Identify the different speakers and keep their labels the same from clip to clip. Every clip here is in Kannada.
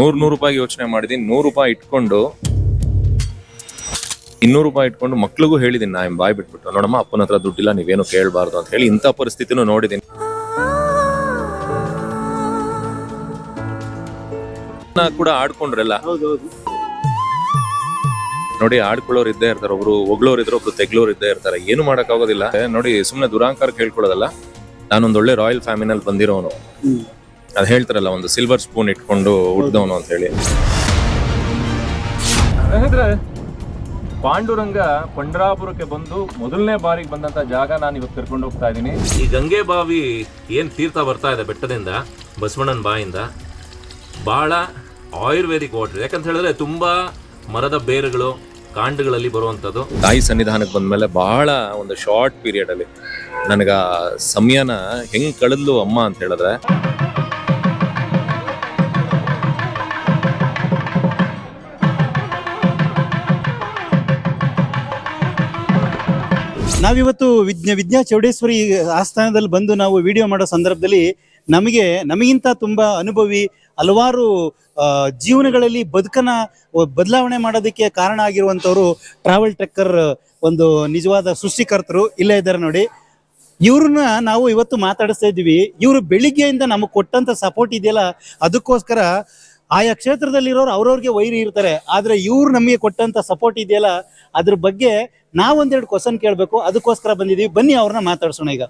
Speaker 1: ನೂರ್ ನೂರು ರೂಪಾಯಿ ಯೋಚನೆ ಮಾಡಿದೀನಿ, ನೂರು ರೂಪಾಯಿ ಇಟ್ಕೊಂಡು, ಇನ್ನೂರು ರೂಪಾಯಿ ಇಟ್ಕೊಂಡು ಮಕ್ಳಿಗೂ ಹೇಳಿದೀನಿ, ನಾ ಬಾಯ್ ಬಿಟ್ಬಿಟ್ಟು, ನೋಡಮ್ಮ, ಅಪ್ಪನ ಹತ್ರ ದುಡ್ಡಿಲ್ಲ, ನೀವೇನು ಕೇಳಬಾರ್ದು ಅಂತ ಹೇಳಿ ಇಂಥ ಪರಿಸ್ಥಿತಿನೂ ನೋಡಿದೀನಿ. ಕೂಡ ಆಡ್ಕೊಂಡ್ರಲ್ಲ? ನೋಡಿ, ಆಡ್ಕೊಳ್ಳೋರು ಇದ್ದೇ ಇರ್ತಾರೆ, ಒಬ್ರು ಒಗ್ಳೋರ್ ಇದ್ರೆ ಒಬ್ರು ತೆಗ್ಲೋರ್ ಇದ್ದೇ ಇರ್ತಾರೆ, ಏನು ಮಾಡಕ್ ಆಗೋದಿಲ್ಲ ನೋಡಿ, ಸುಮ್ನೆ ದುರಾಂಕಾರ ಕೇಳ್ಕೊಳ್ಳೋದಲ್ಲ ನಾನೊಂದೊಳ್ಳೆ ರಾಯಲ್ ಫ್ಯಾಮಿನಲ್ಲಿ ಬಂದಿರೋನು. ಅದ್ ಹೇಳ್ತಾರಲ್ಲ ಒಂದು ಸಿಲ್ವರ್ ಸ್ಪೂನ್ ಇಟ್ಕೊಂಡು ಹುಡ್ದವನು ಅಂತ ಹೇಳಿ. ಪಾಂಡುರಂಗ ಪಂಡ್ರಾಪುರಕ್ಕೆ ಬಂದು ಮೊದಲನೇ ಬಾರಿಗೆ ಬಂದಂತ ಜಾಗ ನಾನು ಇವತ್ತು ಕರ್ಕೊಂಡು ಹೋಗ್ತಾ ಇದ್ದೀನಿ.
Speaker 2: ಈ ಗಂಗೆ ಬಾವಿ ಏನು ತೀರ್ಥ ಬರ್ತಾ ಇದೆ ಬೆಟ್ಟದಿಂದ ಬಸವಣ್ಣನ ಬಾಯಿಂದ? ಭಾಳ ಆಯುರ್ವೇದಿಕ್ ವಾಟರ್ ಯಾಕಂತ ಹೇಳಿದ್ರೆ ತುಂಬಾ ಮರದ ಬೇರುಗಳು ಕಾಂಡಗಳಲ್ಲಿ ಬರುವಂಥದ್ದು.
Speaker 1: ತಾಯಿ ಸನ್ನಿಧಾನಕ್ಕೆ ಬಂದಮೇಲೆ ಬಹಳ ಒಂದು ಶಾರ್ಟ್ ಪೀರಿಯಡ್ ಅಲ್ಲಿ ನನಗ ಸಮಯನ ಹೆಂಗೆ ಕಳೆದ್ಲು ಅಮ್ಮ ಅಂತ ಹೇಳಿದ್ರೆ
Speaker 3: ನಾವಿವತ್ತು ವಿಜ್ಞ ವಿದ್ಯಾ ಚೌಡೇಶ್ವರಿ ಆಸ್ಥಾನದಲ್ಲಿ ಬಂದು ನಾವು ವಿಡಿಯೋ ಮಾಡೋ ಸಂದರ್ಭದಲ್ಲಿ ನಮಗೆ, ನಮಗಿಂತ ತುಂಬ ಅನುಭವಿ, ಹಲವಾರು ಜೀವನಗಳಲ್ಲಿ ಬದುಕನ್ನ ಬದಲಾವಣೆ ಮಾಡೋದಕ್ಕೆ ಕಾರಣ ಆಗಿರುವಂಥವ್ರು ಟ್ರಾವೆಲ್ ಟ್ರೆಕ್ಕರ್ ಒಂದು ನಿಜವಾದ ಸೃಷ್ಟಿಕರ್ತರು ಇಲ್ಲೇ ಇದ್ದಾರೆ ನೋಡಿ. ಇವ್ರನ್ನ ನಾವು ಇವತ್ತು ಮಾತಾಡಿಸ್ತಾ ಇದ್ದೀವಿ. ಇವರು ಬೆಳಿಗ್ಗೆಯಿಂದ ನಮಗೆ ಕೊಟ್ಟಂತ ಸಪೋರ್ಟ್ ಇದೆಯಲ್ಲ, ಅದಕ್ಕೋಸ್ಕರ ಆಯಾ ಕ್ಷೇತ್ರದಲ್ಲಿರೋರು ಅವ್ರವ್ರಿಗೆ ವೈರಿ ಇರ್ತಾರೆ. ಆದರೆ ಇವ್ರು ನಮಗೆ ಕೊಟ್ಟಂತ ಸಪೋರ್ಟ್ ಇದೆಯಲ್ಲ, ಅದ್ರ ಬಗ್ಗೆ ನಾವೊಂದೆರಡು ಕ್ವಶನ್ ಕೇಳಬೇಕು, ಅದಕ್ಕೋಸ್ಕರ ಬಂದಿದ್ದೀವಿ ಬನ್ನಿ ಅವ್ರನ್ನ ಮಾತಾಡ್ಸೋಣ ಈಗ.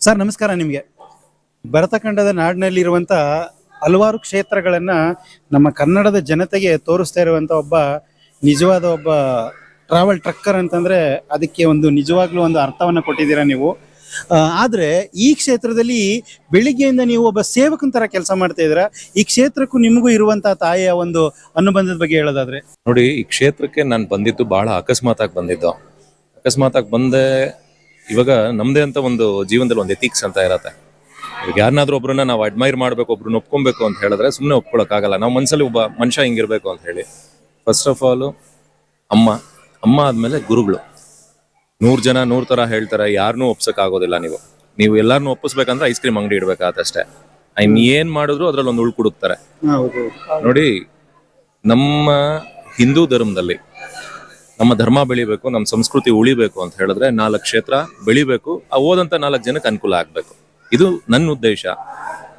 Speaker 3: ಸರ್, ನಮಸ್ಕಾರ ನಿಮಗೆ. ಭರತಖಂಡದ ನಾಡಿನಲ್ಲಿರುವಂಥ ಹಲವಾರು ಕ್ಷೇತ್ರಗಳನ್ನು ನಮ್ಮ ಕನ್ನಡದ ಜನತೆಗೆ ತೋರಿಸ್ತಾ ಇರುವಂಥ ಒಬ್ಬ ನಿಜವಾದ ಒಬ್ಬ ಟ್ರಾವೆಲ್ ಟ್ರಕ್ಕರ್ ಅಂತಂದರೆ ಅದಕ್ಕೆ ಒಂದು ನಿಜವಾಗ್ಲೂ ಒಂದು ಅರ್ಥವನ್ನು ಕೊಟ್ಟಿದ್ದೀರಾ ನೀವು? ಆದ್ರೆ ಈ ಕ್ಷೇತ್ರದಲ್ಲಿ ಬೆಳಿಗ್ಗೆಯಿಂದ ನೀವು ಒಬ್ಬ ಸೇವಕನ ತರ ಕೆಲಸ ಮಾಡ್ತಾ ಇದ್ರ ಈ ಕ್ಷೇತ್ರಕ್ಕೂ ನಿಮಗೂ ಇರುವಂತ ತಾಯಿಯ ಒಂದು ಅನುಬಂಧದ ಬಗ್ಗೆ ಹೇಳೋದಾದ್ರೆ.
Speaker 1: ನೋಡಿ, ಈ ಕ್ಷೇತ್ರಕ್ಕೆ ನಾನು ಬಂದಿದ್ದು ಬಹಳ ಅಕಸ್ಮಾತ್ ಆಗಿ ಬಂದಿದ್ದು. ಅಕಸ್ಮಾತ್ ಆಗಿ ಬಂದೆ ಇವಾಗ ನಮ್ದೇ ಅಂತ ಒಂದು ಜೀವನದಲ್ಲಿ ಒಂದು ಎಥಿಕ್ಸ್ ಅಂತ ಇರತ್ತೆ. ಇವಾಗ ಯಾರನ್ನಾದ್ರೂ ಒಬ್ರನ್ನ ನಾವು ಅಡ್ಮೈರ್ ಮಾಡ್ಬೇಕು, ಒಬ್ರನ್ನ ಒಪ್ಕೊಬೇಕು ಅಂತ ಹೇಳಿದ್ರೆ ಸುಮ್ಮನೆ ಒಪ್ಕೊಳಕ್ಕಾಗಲ್ಲ. ನಾವು ಮನಸ್ಸಲ್ಲಿ ಒಬ್ಬ ಮನುಷ್ಯ ಹಿಂಗಿರ್ಬೇಕು ಅಂತ ಹೇಳಿ. ಫಸ್ಟ್ ಆಫ್ ಆಲ್ ಅಮ್ಮ. ಅಮ್ಮ ಆದ್ಮೇಲೆ ಗುರುಗಳು. ನೂರ್ ಜನ ನೂರ್ ತರ ಹೇಳ್ತಾರೆ ಯಾರನ್ನೂ ಒಪ್ಸಕ್ ಆಗೋದಿಲ್ಲ ನೀವು. ನೀವು ಎಲ್ಲಾರನ್ನೂ ಒಪ್ಪಿಸ್ಬೇಕಂದ್ರೆ ಐಸ್ ಕ್ರೀಮ್ ಅಂಗಡಿ ಇಡ್ಬೇಕಾಗತ್ತಷ್ಟೇ ಮೀನ್ ಏನ್ ಮಾಡಿದ್ರು ಅದ್ರಲ್ಲಿ ಒಂದು ಉಳ್ಕುಡುತ್ತಾರೆ
Speaker 3: ಹೌದು
Speaker 1: ನೋಡಿ ನಮ್ಮ ಹಿಂದೂ ಧರ್ಮದಲ್ಲಿ ನಮ್ಮ ಧರ್ಮ ಬೆಳಿಬೇಕು ನಮ್ಮ ಸಂಸ್ಕೃತಿ ಉಳಿಬೇಕು ಅಂತ ಹೇಳಿದ್ರೆ ನಾಲ್ಕು ಕ್ಷೇತ್ರ ಬೆಳಿಬೇಕು ಆ ಹೋದಂತ ನಾಲ್ಕು ಜನಕ್ಕೆ ಅನುಕೂಲ ಆಗ್ಬೇಕು. ಇದು ನನ್ನ ಉದ್ದೇಶ.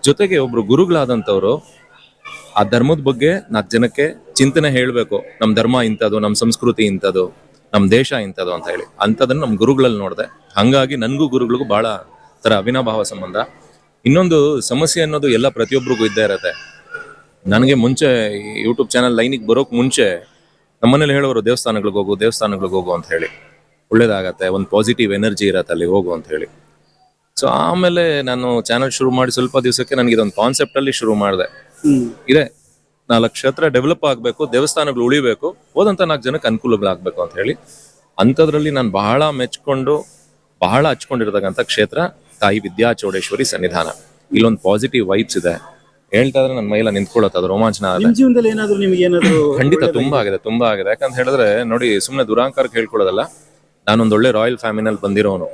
Speaker 1: ಜೊತೆಗೆ ಒಬ್ರು ಗುರುಗಳಾದಂಥವ್ರು ಆ ಧರ್ಮದ ಬಗ್ಗೆ ನಾಲ್ಕು ಜನಕ್ಕೆ ಚಿಂತನೆ ಹೇಳಬೇಕು. ನಮ್ಮ ಧರ್ಮ ಇಂಥದ್ದು ನಮ್ಮ ಸಂಸ್ಕೃತಿ ಇಂಥದ್ದು ನಮ್ಮ ದೇಶ ಇಂಥದ್ದು ಅಂತ ಹೇಳಿ. ಅಂಥದನ್ನ ನಮ್ಮ ಗುರುಗಳಲ್ಲಿ ನೋಡಿದೆ. ಹಂಗಾಗಿ ನನಗೂ ಗುರುಗಳಿಗೂ ಭಾಳ ಥರ ಅವಿನಾಭಾವ ಸಂಬಂಧ. ಇನ್ನೊಂದು ಸಮಸ್ಯೆ ಅನ್ನೋದು ಎಲ್ಲ ಪ್ರತಿಯೊಬ್ಬರಿಗೂ ಇದ್ದೇ ಇರತ್ತೆ. ನನಗೆ ಮುಂಚೆ ಯೂಟ್ಯೂಬ್ ಚಾನಲ್ ಲೈನಿಗೆ ಬರೋಕೆ ಮುಂಚೆ ನಮ್ಮನೇಲಿ ಹೇಳೋರು ದೇವಸ್ಥಾನಗಳಿಗೆ ಹೋಗು ದೇವಸ್ಥಾನಗಳಿಗೆ ಹೋಗು ಅಂತ ಹೇಳಿ. ಒಳ್ಳೇದಾಗತ್ತೆ ಒಂದು ಪಾಸಿಟಿವ್ ಎನರ್ಜಿ ಇರತ್ತೆ ಅಲ್ಲಿ ಹೋಗು ಅಂತ ಹೇಳಿ. ಸೊ ಆಮೇಲೆ ನಾನು ಚಾನಲ್ ಶುರು ಮಾಡಿ ಸ್ವಲ್ಪ ದಿವಸಕ್ಕೆ ನನಗೆ ಇದೊಂದು ಕಾನ್ಸೆಪ್ಟ್ ಅಲ್ಲಿ ಶುರು ಮಾಡಿದೆ. ಇದೆ. ನಾಲ್ಕು ಕ್ಷೇತ್ರ ಡೆವಲಪ್ ಆಗಬೇಕು ದೇವಸ್ಥಾನಗಳು ಉಳಿಬೇಕು ಹೋದಂಥ ನಾಲ್ಕು ಜನಕ್ಕೆ ಅನುಕೂಲಗಳಾಗಬೇಕು ಅಂತ ಹೇಳಿ ಅಂಥದ್ರಲ್ಲಿ ನಾನು ಬಹಳ ಮೆಚ್ಕೊಂಡು ಬಹಳ ಹಚ್ಕೊಂಡಿರ್ತಕ್ಕಂಥ ಕ್ಷೇತ್ರ ತಾಯಿ ವಿದ್ಯಾ ಚೌಡೇಶ್ವರಿ ಸನ್ನಿಧಾನ. ಇಲ್ಲೊಂದು ಪಾಸಿಟಿವ್ ವೈಬ್ಸ್ ಇದೆ. ಹೇಳ್ತಾ ಇದ್ರೆ ನನ್ನ ಮೈಲ ನಿಂತ್ಕೊಳ್ಳುತ್ತೆ ಅದು ರೋಮಾಂಚನ
Speaker 3: ಜೀವನದಲ್ಲಿ ಏನಾದ್ರು ನಿಮ್ಗೆ ಏನಾದ್ರು
Speaker 1: ಖಂಡಿತ ತುಂಬಾ ಆಗಿದೆ ತುಂಬಾ ಆಗಿದೆ. ಯಾಕಂತ ಹೇಳಿದ್ರೆ ನೋಡಿ ಸುಮ್ಮನೆ ದುರಾಂಕಾರಕ್ಕೆ ಹೇಳ್ಕೊಳ್ಳೋದಲ್ಲ ನಾನೊಂದೊಳ್ಳೆ ರಾಯಲ್ ಫ್ಯಾಮಿಲಿನಲ್ಲಿ ಬಂದಿರೋನು.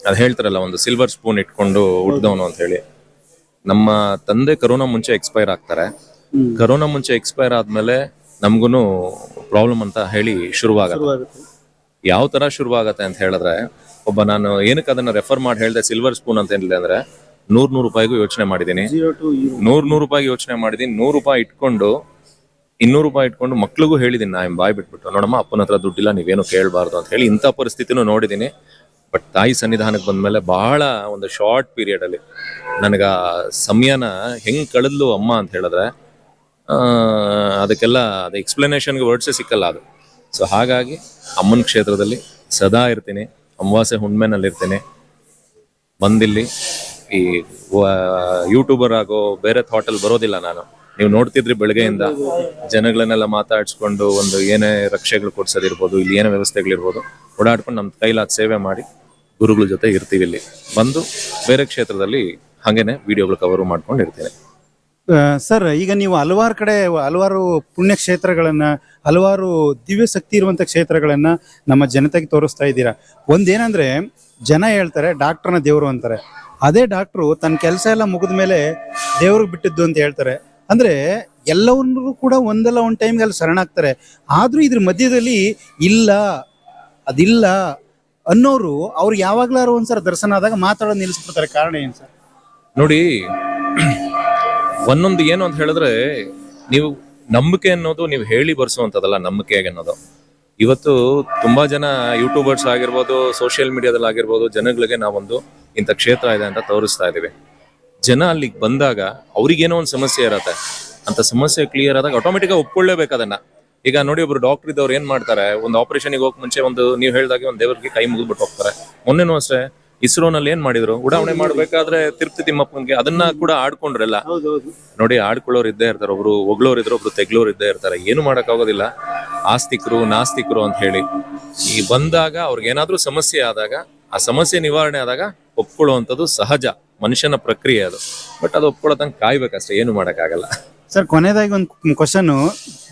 Speaker 1: ಅದು ಹೇಳ್ತಾರಲ್ಲ ಒಂದು ಸಿಲ್ವರ್ ಸ್ಪೂನ್ ಇಟ್ಕೊಂಡು ಹುಟ್ಟಿದವನು ಅಂತ ಹೇಳಿ. ನಮ್ಮ ತಂದೆ ಕರೋನಾ ಮುಂಚೆ ಎಕ್ಸ್ಪೈರ್ ಆಗ್ತಾರೆ. ಕರೋನಾ ಮುಂಚೆ ಎಕ್ಸ್ಪೈರ್ ಆದ್ಮೇಲೆ ನಮ್ಗೂನು ಪ್ರಾಬ್ಲಮ್ ಅಂತ ಹೇಳಿ ಶುರುವಾಗತ್ತೆ. ಯಾವ ತರ ಶುರುವಾಗತ್ತೆ ಅಂತ ಹೇಳಿದ್ರೆ ಒಬ್ಬ ನಾನು ಏನಕ್ಕೆ ಅದನ್ನ ರೆಫರ್ ಮಾಡಿ ಹೇಳ್ದೆ ಸಿಲ್ವರ್ ಸ್ಪೂನ್ ಅಂತ ಏನಿಲ್ಲ ಅಂದ್ರೆ ನೂರ್ ನೂರು ರೂಪಾಯಿಗೂ ಯೋಚನೆ
Speaker 3: ಟು
Speaker 1: ನೂರ್ ನೂರು ರೂಪಾಯಿ ಯೋಚನೆ ಮಾಡಿದೀನಿ. ನೂರು ರೂಪಾಯಿ ಇಟ್ಕೊಂಡು ಇನ್ನೂರು ರೂಪಾಯಿ ಇಟ್ಕೊಂಡು ಮಕ್ಳಿಗೂ ಹೇಳಿದ್ದೀನಿ ನಾ ಬಾಯ್ ಬಿಟ್ಬಿಟ್ಟು ನೋಡಮ್ಮ ಅಪ್ಪನ ಹತ್ರ ದುಡ್ಡಿಲ್ಲ ನೀವೇನು ಕೇಳಬಾರ್ದು ಅಂತ ಹೇಳಿ ಇಂಥ ಪರಿಸ್ಥಿತಿನೂ ನೋಡಿದೀನಿ. ಬಟ್ ತಾಯಿ ಸನ್ನಿಧಾನಕ್ಕೆ ಬಂದ್ಮೇಲೆ ಬಹಳ ಒಂದು ಶಾರ್ಟ್ ಪೀರಿಯಡ್ ಅಲ್ಲಿ ನನಗ ಸಮಯನ ಹೆಂಗ್ ಕಳೆದ್ಲು ಅಮ್ಮ ಅಂತ ಹೇಳಿದ್ರೆ ಅದಕ್ಕೆಲ್ಲ ಅದು ಎಕ್ಸ್ಪ್ಲನೇಷನ್ಗೆ ವರ್ಡ್ಸೇ ಸಿಕ್ಕಲ್ಲ ಅದು. ಸೊ ಹಾಗಾಗಿ ಅಮ್ಮನ ಕ್ಷೇತ್ರದಲ್ಲಿ ಸದಾ ಇರ್ತೀನಿ. ಅಮಾವಾಸ್ಯೆ ಹುಣ್ಮೆನಲ್ಲಿ ಇರ್ತೀನಿ ಬಂದಿಲ್ಲಿ ಈ ಯೂಟ್ಯೂಬರ್ ಆಗೋ ಬೇರೆ ಥಾಟಲ್ಲಿ ಬರೋದಿಲ್ಲ ನಾನು. ನೀವು ನೋಡ್ತಿದ್ರಿ ಬೆಳಗ್ಗೆಯಿಂದ. ಜನಗಳನ್ನೆಲ್ಲ ಮಾತಾಡಿಸ್ಕೊಂಡು ಒಂದು ಏನೇ ರಕ್ಷೆಗಳು ಕೊಡ್ಸೋದಿರ್ಬೋದು, ಇಲ್ಲಿ ಏನೇ ವ್ಯವಸ್ಥೆಗಳಿರ್ಬೋದು, ಓಡಾಡ್ಕೊಂಡು ನಮ್ಮ ಕೈಲಾದ ಸೇವೆ ಮಾಡಿ ಗುರುಗಳ ಜೊತೆ ಇರ್ತೀವಿ ಇಲ್ಲಿ. ಬಂದು ಬೇರೆ ಕ್ಷೇತ್ರದಲ್ಲಿ ಹಾಗೇನೆ ವಿಡಿಯೋಗಳು ಕವರು ಮಾಡ್ಕೊಂಡು ಇರ್ತೀನಿ
Speaker 3: ಸರ್, ಈಗ ನೀವು ಹಲವಾರು ಕಡೆ, ಹಲವಾರು ಪುಣ್ಯ ಕ್ಷೇತ್ರಗಳನ್ನ ಹಲವಾರು ದಿವ್ಯ ಶಕ್ತಿ ಇರುವಂತ ಕ್ಷೇತ್ರಗಳನ್ನ ನಮ್ಮ ಜನತೆಗೆ ತೋರಿಸ್ತಾ ಇದ್ದೀರಾ? ಒಂದೇನಂದ್ರೆ, ಜನ ಹೇಳ್ತಾರೆ ಡಾಕ್ಟರ್ನ ದೇವರು ಅಂತಾರೆ. ಅದೇ ಡಾಕ್ಟ್ರು ತನ್ನ ಕೆಲಸ ಎಲ್ಲ ಮುಗಿದ ಮೇಲೆ ದೇವ್ರಿಗೆ ಬಿಟ್ಟಿದ್ದು ಅಂತ ಹೇಳ್ತಾರೆ. ಅಂದ್ರೆ, ಎಲ್ಲವನ್ನೂ ಕೂಡ ಒಂದಲ್ಲ ಒಂದು ಟೈಮ್ಗೆ ಅಲ್ಲಿ ಶರಣಾಗ್ತಾರೆ ಆದ್ರೂ ಇದ್ರ ಮಧ್ಯದಲ್ಲಿ ಇಲ್ಲ, ಅದಿಲ್ಲ ಅನ್ನೋರು ಅವ್ರು ಯಾವಾಗ್ಲಾರು ಒಂದ್ಸಲ ದರ್ಶನ ಆದಾಗ ಮಾತಾಡೋದು ನಿಲ್ಲಿಸ್ಬಿಡ್ತಾರೆ. ಕಾರಣ ಏನು ಸರ್?
Speaker 1: ನೋಡಿ ಒಂದೊಂದು ಏನು ಅಂತ ಹೇಳಿದ್ರೆ, ನೀವು ನಂಬಿಕೆ ಅನ್ನೋದು ನೀವು ಹೇಳಿ ಬರ್ಸುವಂಥದ್ದಲ್ಲ ನಂಬಿಕೆ ಅನ್ನೋದು. ಇವತ್ತು ತುಂಬಾ ಜನ ಯೂಟ್ಯೂಬರ್ಸ್ ಆಗಿರ್ಬೋದು ಸೋಷಿಯಲ್ ಮೀಡಿಯಾದಲ್ಲಿ ಆಗಿರ್ಬೋದು, ಜನಗಳಿಗೆ ನಾವೊಂದು ಇಂಥ ಕ್ಷೇತ್ರ ಇದೆ ಅಂತ ತೋರಿಸ್ತಾ ಇದೀವಿ ಜನ ಅಲ್ಲಿಗೆ ಬಂದಾಗ ಅವ್ರಿಗೇನೋ ಒಂದು ಸಮಸ್ಯೆ ಇರತ್ತೆ. ಅಂತ ಸಮಸ್ಯೆ ಕ್ಲಿಯರ್ ಆದಾಗ ಆಟೋಮೆಟಿಕ್ ಒಪ್ಕೊಳ್ಳೇಬೇಕು ಅದನ್ನ. ಈಗ ನೋಡಿ ಒಬ್ರು ಡಾಕ್ಟರ್ ಇದ್ದವ್ರು ಏನ್ ಮಾಡ್ತಾರೆ, ಒಂದು ಆಪರೇಷನ್ಗೆ ಹೋಗಕ್ ಮುಂಚೆ ಒಂದು, ನೀವು ಹೇಳಿದಾಗೆ ಒಂದು ದೇವರಿಗೆ ಕೈ ಮುಗಿದ್ಬಿಟ್ಟು ಹೋಗ್ತಾರೆ. ಮೊನ್ನೆನೂ ಅಷ್ಟೇ ಇಸ್ರೋನಲ್ಲಿ ಏನ್ ಮಾಡಿದ್ರು? ಉಡಾವಣೆ ಮಾಡ್ಬೇಕಾದ್ರೆ ತಿರುಪತಿ ತಿಮ್ಮಪ್ಪನ್ಗೆ ಅದನ್ನ ಕೂಡ ಆಡ್ಕೊಂಡ್ರಲ್ಲ. ನೋಡಿ ಆಡ್ಕೊಳ್ಳೋರು ಇದ್ದೇ ಇರ್ತಾರೆ. ಒಬ್ರು ಒಗ್ಳೋರು ಇದ್ರು ಒಬ್ರು ತೆಗ್ಲೋರು ಇದ್ದೇ ಇರ್ತಾರೆ. ಏನು ಆಗೋದಿಲ್ಲ ಆಸ್ತಿಕರು ನಾಸ್ತಿಕರು ಅಂತ ಹೇಳಿ. ಈ ಬಂದಾಗ ಅವ್ರಿಗೆ ಏನಾದ್ರು ಸಮಸ್ಯೆ ಆದಾಗ ಆ ಸಮಸ್ಯೆ ನಿವಾರಣೆ ಆದಾಗ ಒಪ್ಕೊಳ್ಳುವಂಥದ್ದು ಸಹಜ ಮನುಷ್ಯನ ಪ್ರಕ್ರಿಯೆ ಅದು. ಬಟ್ ಅದು ಒಪ್ಕೊಳ್ಳೋದಂಗೆ ಕಾಯ್ಬೇಕಷ್ಟೇ ಏನು ಮಾಡೋಕ್ಕಾಗಲ್ಲ.
Speaker 3: ಸರ್ ಕೊನೆಯದಾಗಿ ಒಂದು ಕ್ವಶನ್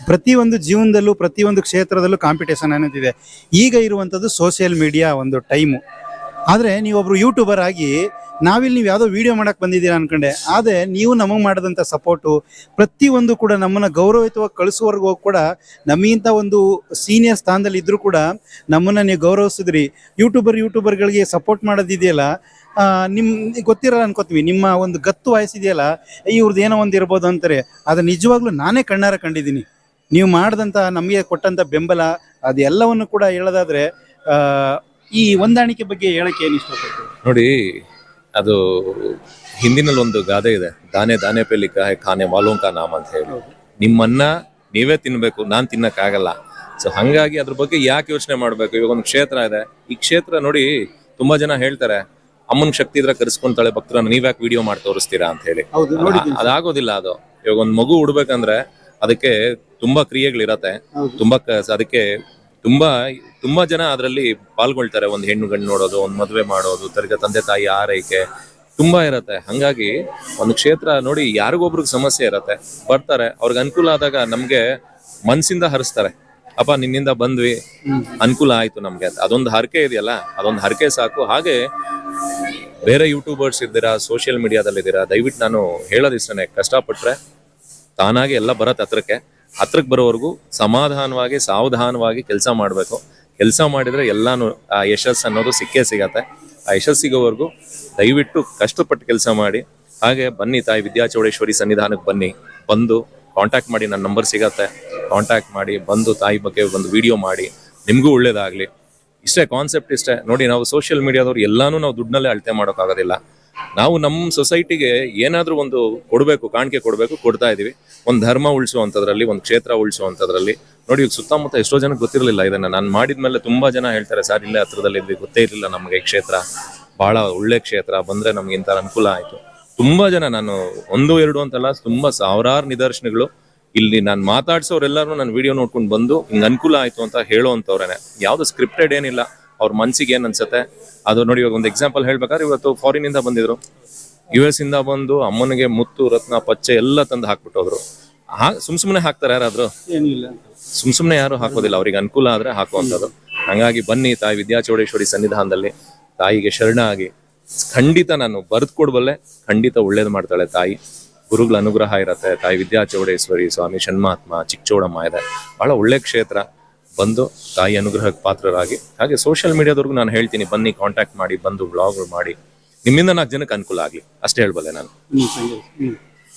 Speaker 3: ಪ್ರತಿಯೊಂದು ಜೀವನದಲ್ಲೂ ಪ್ರತಿಯೊಂದು ಕ್ಷೇತ್ರದಲ್ಲೂ ಕಾಂಪಿಟೇಷನ್ ಅನ್ನೋದಿದೆ. ಈಗ ಇರುವಂಥದ್ದು ಸೋಷಿಯಲ್ ಮೀಡಿಯಾ ಒಂದು ಟೈಮು ಆದರೆ ನೀವೊಬ್ರು ಯೂಟ್ಯೂಬರ್ ಆಗಿ ನಾವಿಲ್ಲಿ ನೀವು ಯಾವುದೋ ವಿಡಿಯೋ ಮಾಡಕ್ಕೆ ಬಂದಿದ್ದೀರಾ ಅನ್ಕೊಂಡೆ. ಆದರೆ ನೀವು ನಮಗೆ ಮಾಡಿದಂಥ ಸಪೋರ್ಟು ಪ್ರತಿಯೊಂದು ಕೂಡ ನಮ್ಮನ್ನು ಗೌರವಯುತವಾಗಿ ಕಳಿಸುವವರೆಗೂ ಕೂಡ ನಮಗಿಂತ ಒಂದು ಸೀನಿಯರ್ ಸ್ಥಾನದಲ್ಲಿ ಇದ್ದರೂ ಕೂಡ ನಮ್ಮನ್ನು ನೀವು ಗೌರವಿಸಿದ್ರಿ. ಯೂಟ್ಯೂಬರ್ ಯೂಟ್ಯೂಬರ್ಗಳಿಗೆ ಸಪೋರ್ಟ್ ಮಾಡೋದಿದೆಯಲ್ಲ ನಿಮ್, ಗೊತ್ತಿರಲ್ಲ ಅನ್ಕೋತೀವಿ, ನಿಮ್ಮ ಒಂದು ಗತ್ತು ವಯಸ್ಸಿದೆಯಲ್ಲ ಇವ್ರದ್ದು ಏನೋ ಒಂದು ಇರ್ಬೋದು ಅಂತಾರೆ. ಅದು ನಿಜವಾಗ್ಲೂ ನಾನೇ ಕಣ್ಣಾರ ಕಂಡಿದ್ದೀನಿ. ನೀವು ಮಾಡಿದಂಥ ನಮಗೆ ಕೊಟ್ಟಂಥ ಬೆಂಬಲ, ಅದೆಲ್ಲವನ್ನು ಕೂಡ ಹೇಳೋದಾದ್ರೆ ಈ ಹೊಂದಾಣಿಕೆ ಬಗ್ಗೆ ಹೇಳಕ್ಕೆ ಏನು ಇಷ್ಟಪಡ್ತೀವಿ
Speaker 1: ನೋಡಿ ಅದು ಹಿಂದಿನಲ್ಲಿ ಒಂದು ಗಾದೆ ಇದೆ. ದಾನೆ ದಾನೆ ಪೆಲಿಕ ಖಾನೆ ವಾಲೋಂಕ ನಾಮ ಅಂತ ಹೇಳಿ. ನಿಮ್ಮನ್ನ ನೀವೇ ತಿನ್ಬೇಕು ನಾನ್ ತಿನ್ನಕ್ಕಾಗಲ್ಲ. ಸೊ ಹಂಗಾಗಿ ಅದ್ರ ಬಗ್ಗೆ ಯಾಕೆ ಯೋಚನೆ ಮಾಡ್ಬೇಕು? ಇವಾಗ ಒಂದು ಕ್ಷೇತ್ರ ಇದೆ. ಈ ಕ್ಷೇತ್ರ ನೋಡಿ ತುಂಬಾ ಜನ ಹೇಳ್ತಾರೆ ಅಮ್ಮನ್ ಶಕ್ತಿ ಇದ್ರೆ ಕರೆಸ್ಕೊಂತಾಳೆ ಭಕ್ತರನ್ನ ನೀವ್ಯಾಕೆ ವಿಡಿಯೋ ಮಾಡಿ ತೋರಿಸ್ತೀರಾ ಅಂತ ಹೇಳಿ. ಅದ- ಅದಾಗೋದಿಲ್ಲ ಅದು. ಇವಾಗ ಒಂದ್ ಮಗು ಉಡ್ಬೇಕಂದ್ರೆ ಅದಕ್ಕೆ ತುಂಬಾ ಕ್ರಿಯೆಗಳಿರತ್ತೆ. ತುಂಬಾ ಕ- ಅದಕ್ಕೆ ತುಂಬಾ ತುಂಬಾ ಜನ ಅದರಲ್ಲಿ ಪಾಲ್ಗೊಳ್ತಾರೆ. ಒಂದು ಹೆಣ್ಣು ಗಂಡು ನೋಡೋದು, ಒಂದು ಮದುವೆ ಮಾಡೋದು ತರ್ಗ ತಂದೆ ತಾಯಿ ಆರೈಕೆ ತುಂಬಾ ಇರತ್ತೆ. ಹಂಗಾಗಿ ಒಂದು ಕ್ಷೇತ್ರ ನೋಡಿ, ಯಾರಿಗೊಬ್ರಿಗೆ ಸಮಸ್ಯೆ ಇರತ್ತೆ, ಬರ್ತಾರೆ. ಅವ್ರಿಗೆ ಅನುಕೂಲ ಆದಾಗ ನಮ್ಗೆ ಮನ್ಸಿಂದ ಹರಿಸ್ತಾರೆ. ಅಪ್ಪ, ನಿನ್ನಿಂದ ಬಂದ್ವಿ. ಅನುಕೂಲ ಆಯ್ತು ನಮ್ಗೆ. ಅದೊಂದು ಹರಕೆ ಇದೆಯಲ್ಲ? ಅದೊಂದು ಹರಕೆ ಸಾಕು. ಹಾಗೆ ಬೇರೆ ಯೂಟ್ಯೂಬರ್ಸ್ ಇದ್ದೀರಾ ಸೋಷಿಯಲ್ ಮೀಡಿಯಾದಲ್ಲಿ ಇದ್ದೀರಾ ದಯವಿಟ್ಟು ನಾನು ಹೇಳೋದಿಷ್ಟೇ ಕಷ್ಟಪಟ್ರೆ ತಾನಾಗೆ ಎಲ್ಲ ಬರತ್ತೆ ಹತ್ರಕ್ಕೆ. ಹತ್ರಕ್ಕೆ ಬರೋವರೆಗೂ ಸಮಾಧಾನವಾಗಿ, ಸಾವಧಾನವಾಗಿ ಕೆಲಸ ಮಾಡಬೇಕು. ಕೆಲಸ ಮಾಡಿದರೆ ಎಲ್ಲಾನು ಆ ಯಶಸ್ಸು ಅನ್ನೋದು ಸಿಕ್ಕೇ ಸಿಗತ್ತೆ. ಆ ಯಶಸ್ಸು ಸಿಗೋವರೆಗೂ ದಯವಿಟ್ಟು ಕಷ್ಟಪಟ್ಟು ಕೆಲಸ ಮಾಡಿ. ಹಾಗೆ ಬನ್ನಿ ತಾಯಿ ವಿದ್ಯಾಚೌಡೇಶ್ವರಿ ಸನ್ನಿಧಾನಕ್ಕೆ ಬನ್ನಿ. ಬಂದು ಕಾಂಟ್ಯಾಕ್ಟ್ ಮಾಡಿ, ನನ್ನ ನಂಬರ್ ಸಿಗತ್ತೆ. ಕಾಂಟ್ಯಾಕ್ಟ್ ಮಾಡಿ, ಬಂದು ತಾಯಿ ಬಗ್ಗೆ ಒಂದು ವಿಡಿಯೋ ಮಾಡಿ. ನಿಮಗೂ ಒಳ್ಳೇದಾಗಲಿ. ಇಷ್ಟೇ ಕಾನ್ಸೆಪ್ಟ್ ಇಷ್ಟೇ. ನೋಡಿ, ನಾವು ಸೋಷಿಯಲ್ ಮೀಡಿಯಾದವ್ರು ಎಲ್ಲಾನು ನಾವು ದುಡ್ಡಲ್ಲೇ ಅಳತೆ ಮಾಡೋಕ್ಕಾಗೋದಿಲ್ಲ. ನಾವು ನಮ್ಮ ಸೊಸೈಟಿಗೆ ಏನಾದರೂ ಒಂದು ಕೊಡಬೇಕು, ಕಾಣಿಕೆ ಕೊಡಬೇಕು, ಕೊಡ್ತಾ ಇದ್ದೀವಿ ಒಂದು ಧರ್ಮ ಉಳಿಸುವಂಥದ್ರಲ್ಲಿ, ಒಂದು ಕ್ಷೇತ್ರ ಉಳಿಸುವಂಥದ್ರಲ್ಲಿ. ನೋಡಿ ಈಗ ಸುತ್ತಮುತ್ತ ಎಷ್ಟೋ ಜನಕ್ಕೆ ಗೊತ್ತಿರಲಿಲ್ಲ ಇದನ್ನು. ನಾನು ಮಾಡಿದ್ಮೇಲೆ ತುಂಬಾ ಜನ ಹೇಳ್ತಾರೆ, ಸರ್, ಇಲ್ಲೇ ಹತ್ರದಲ್ಲಿ ಇದ್ವಿ, ಗೊತ್ತೇ ಇರಲಿಲ್ಲ ನಮಗೆ ಕ್ಷೇತ್ರ. ಬಹಳ ಒಳ್ಳೆ ಕ್ಷೇತ್ರ, ಬಂದ್ರೆ ನಮ್ಗೆ ಇಂಥ ಅನುಕೂಲ ಆಯ್ತು. ತುಂಬಾ ಜನ ನಾನು ಒಂದು, ಎರಡು ಅಂತಲ್ಲ, ತುಂಬಾ ಸಾವಿರಾರು ನಿದರ್ಶನಗಳು ಇಲ್ಲಿ ನಾನು ಮಾತಾಡ್ಸೋರೆಲ್ಲರೂ ನಾನು ವಿಡಿಯೋ ನೋಡ್ಕೊಂಡು ಬಂದು, ಹಿಂಗೆ ಅನುಕೂಲ ಆಯ್ತು ಅಂತ ಹೇಳೋವಂಥವ್ರೇನೆ ಯಾವುದು ಸ್ಕ್ರಿಪ್ಟೆಡ್ ಏನಿಲ್ಲ. ಅವ್ರ ಮನ್ಸಿಗೆ ಏನ್ ಅನ್ಸುತ್ತೆ? ಅದು ನೋಡಿ ಇವಾಗ ಒಂದು ಎಕ್ಸಾಂಪಲ್ ಹೇಳ್ಬೇಕಾದ್ರೆ ಇವತ್ತು ಫಾರಿನ್ ಇಂದ ಬಂದಿದ್ರು. ಯು ಎಸ್ ಇಂದ ಬಂದು ಅಮ್ಮನಿಗೆ ಮುತ್ತು ರತ್ನ ಪಚ್ಚೆ ಎಲ್ಲ ತಂದು ಹಾಕ್ಬಿಟ್ಟೋದ್ರು. ಹಾ ಸುಮ್ ಸುಮ್ನೆ ಹಾಕ್ತಾರೆ ಯಾರಾದ್ರು? ಸುಮ್ ಸುಮ್ನೆ ಯಾರು ಹಾಕೋದಿಲ್ಲ. ಅವ್ರಿಗೆ ಅನುಕೂಲ ಆದ್ರೆ ಹಾಕುವಂಥದ್ದು. ಹಂಗಾಗಿ ಬನ್ನಿ ತಾಯಿ ವಿದ್ಯಾಚೌಡೇಶ್ವರಿ ಸನ್ನಿಧಾನದಲ್ಲಿ ತಾಯಿಗೆ ಶರಣ ಆಗಿ ಖಂಡಿತ ನಾನು ಬರೆದು ಕೊಡ್ಬಲ್ಲೆ ಖಂಡಿತ ಒಳ್ಳೇದು ಮಾಡ್ತಾಳೆ ತಾಯಿ. ಗುರುಗಳ ಅನುಗ್ರಹ ಇರತ್ತೆ. ತಾಯಿ ವಿದ್ಯಾಚೌಡೇಶ್ವರಿ ಸ್ವಾಮಿ ಷಣ್ಮಾತ್ಮ ಚಿಕ್ಕಚೌಡಮ್ಮ ಇದೆ. ಬಹಳ ಒಳ್ಳೆ ಕ್ಷೇತ್ರ. ಬಂದು ತಾಯಿ ಅನುಗ್ರಹಕ್ಕೆ ಪಾತ್ರರಾಗಿ. ಹಾಗೆ ಸೋಷಿಯಲ್ ಮೀಡಿಯಾದವರೆಗೂ ನಾನು ಹೇಳ್ತೀನಿ, ಬನ್ನಿ ಕಾಂಟ್ಯಾಕ್ಟ್ ಮಾಡಿ, ಬಂದು ಬ್ಲಾಗ್ ಮಾಡಿ. ನಿಮ್ಮಿಂದ ನಾಲ್ಕು ಜನಕ್ಕೆ ಅನುಕೂಲ ಆಗಲಿ. ಅಷ್ಟೇ ಹೇಳ್ಬಲ್ಲೆ ನಾನು.